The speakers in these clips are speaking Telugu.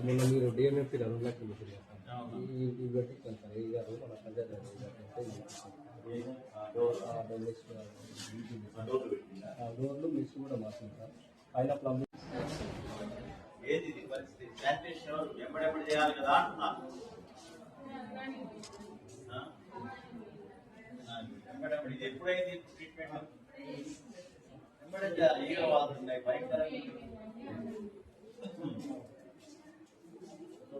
మొన్న మీరు డిఎంఎఫ్టీ రన్లకి మిషన్ అవును. ఈ ఈ బట్టి కొంత ఏ గారు మన పంచాయతీ రాజ్ గారు అంటే ఏదో ఆ డోర్ ఆ డొనేషన్ ఆ డోర్లు పెట్టిందా ఆ డోర్లు మిస్ కూడా మార్చింది సార్ పైన ప్లంబింగ్ ఏది ఇది పరిస్థితి శానిటేషన్ ఎవరు ఎప్పుడెప్పుడు చేయాలి కదా అంటున్నా ఆ? ఆ, ఎప్పుడెప్పుడు ఇది ఎప్పుడైంది ట్రీట్మెంట్ ఎప్పుడే చేయాలి ఈగ వాదుతున్నాయి భయంకరంగా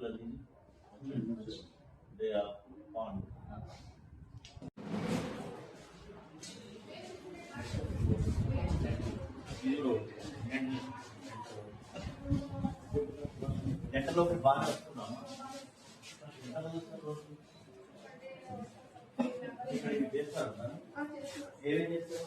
ఇది Abdul Aziz they are pond ఎంటలోకి బాగా వస్తున్నాము ఎంతలో వస్తారు రోజు? ఇక్కడ ఇది చేస్తారు కదా? ఏమేం చేస్తారు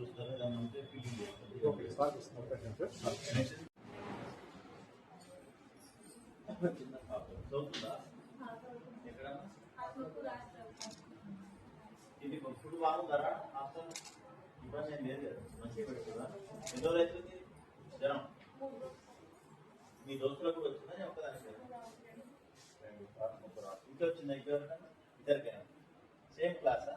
చూస్తారా దాని ఉంటే ఓకే సార్ చిన్న పాప చదువుతుందా ఎక్కడ ఇది ఫుడ్ బాగుందరా హాస్టల్ ఇబ్బంది ఏం లేదు కదా మంచిగా పెడుతుందా ఎన్ని రోజులు అవుతుంది జ్వరం మీ దోస్తులకు వచ్చిందా నేను ఒక్కదానికి రెండు ఇంకా వచ్చిందా ఇద్దరు ఇద్దరికైనా సేమ్ క్లాసా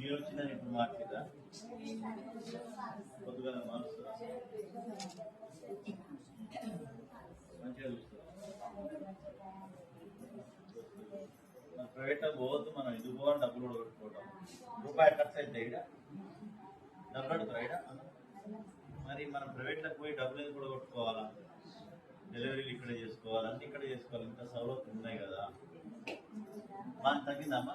మీరు వచ్చిందని ఇప్పుడు మార్చిరా కొద్దిగా మారుస్తురా మంచిగా చూస్తురా ప్రైవేట్ పోవద్దు మనం ఇది పోవాలి? డబ్బులు కూడా పెట్టుకోవడం రూపాయి ఖర్చు అయితే ఇక్కడ డబ్బులు అడుగుతారా ఈడ? మరి మనం ప్రైవేట్లో పోయి డబ్బులు ఎందుకు కూడా కొట్టుకోవాలా డెలివరీలు ఇక్కడ చేసుకోవాలి? అన్నీ ఇక్కడ చేసుకోవాలి. ఇంకా సౌలభ్యం ఉన్నాయి కదా. మనకు తగ్గిందమ్మా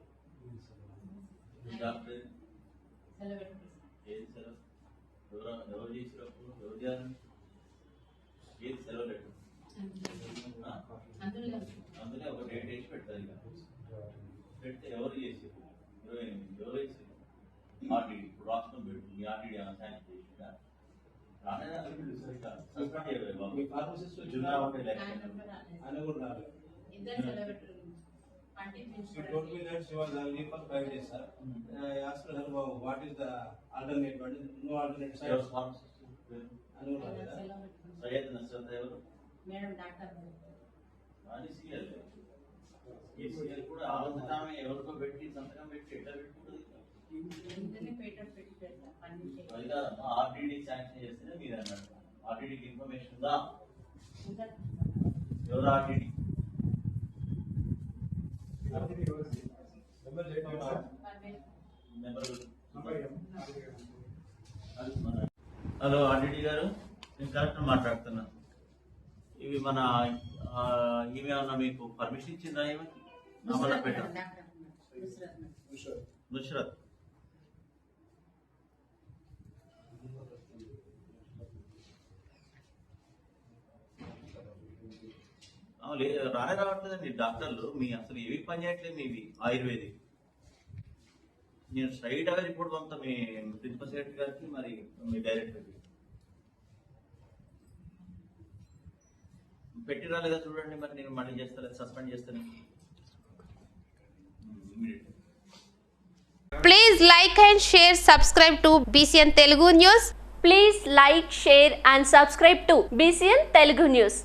ఎవరు చేసినప్పుడు ఎవరు చేయాలి ఏది సెలవు లేదు? అందులో ఒక డేట్ వేసి పెడతారు ఇక పెడితే ఎవరు చేసారు ఇరవై ఎనిమిది ఎవరు చేసారు ఆర్టీడీ ఇప్పుడు రాష్ట్రం పెట్టు మీ ఆర్టీడీ ఏమైనా శాంక్షన్ చేసిందా రాలేదా సస్పెండ్ చేయలేదు బాబు మీ ఫార్మసిస్ట్ ఆయన కూడా రాలేదు. ఆయన కూడా రాలేదు ఇద్దరు సెలబ్రిటీ పంటి You told me that she was only for five days, sir. I asked her, well, what is the alternate, what is, no alternate side? ఎవరు pharmacist? అనుకున్నా కదా? సయ్యద్ నసరత్ ఎవరు మేడం డాక్టర్ అని సీఎల్ ఈ సీఎల్ కూడా ఆలోచన ఎవరికో పెట్టి సంతకం పెట్టి ఎట్లా పెట్టుకుంటుంది ఇంటర్నే పేటెంట్ పెట్టి పెడతా పని చేయాలి. అది కాదమ్మా ఆర్టీడీ శాంక్షన్ చేస్తేనే మీరు అన్నట్టు ఆర్టీడీకి ఇన్ఫర్మేషన్ ఉందా ఎవరు RTD permission number hello RTD గారు. నేను కరెక్ట్ మాట్లాడుతున్నా. ఇవి మన ఏమన్నా మీకు పర్మిషన్ ఇచ్చిందా ఏమి అమలు పెట్ట డాక్టర్. రానే రావట్లేదండి. డాక్టర్లు మీ అసలు ఏవి పని చేయట్లేదు మీవి? ఆయుర్వేదిక్ నేను స్ట్రైట్గా రిపోర్ట్ పంపుతా. మీ ప్రిన్సిపల్ సెక్రటరీ గారికి మరి మీ డైరెక్టర్కి. పెట్టి రాలేదా చూడండి మరి నేను మళ్ళీ చేస్తాను సస్పెండ్ చేస్తాను. Please like and share subscribe to BCN Telugu news please like share and subscribe to BCN Telugu news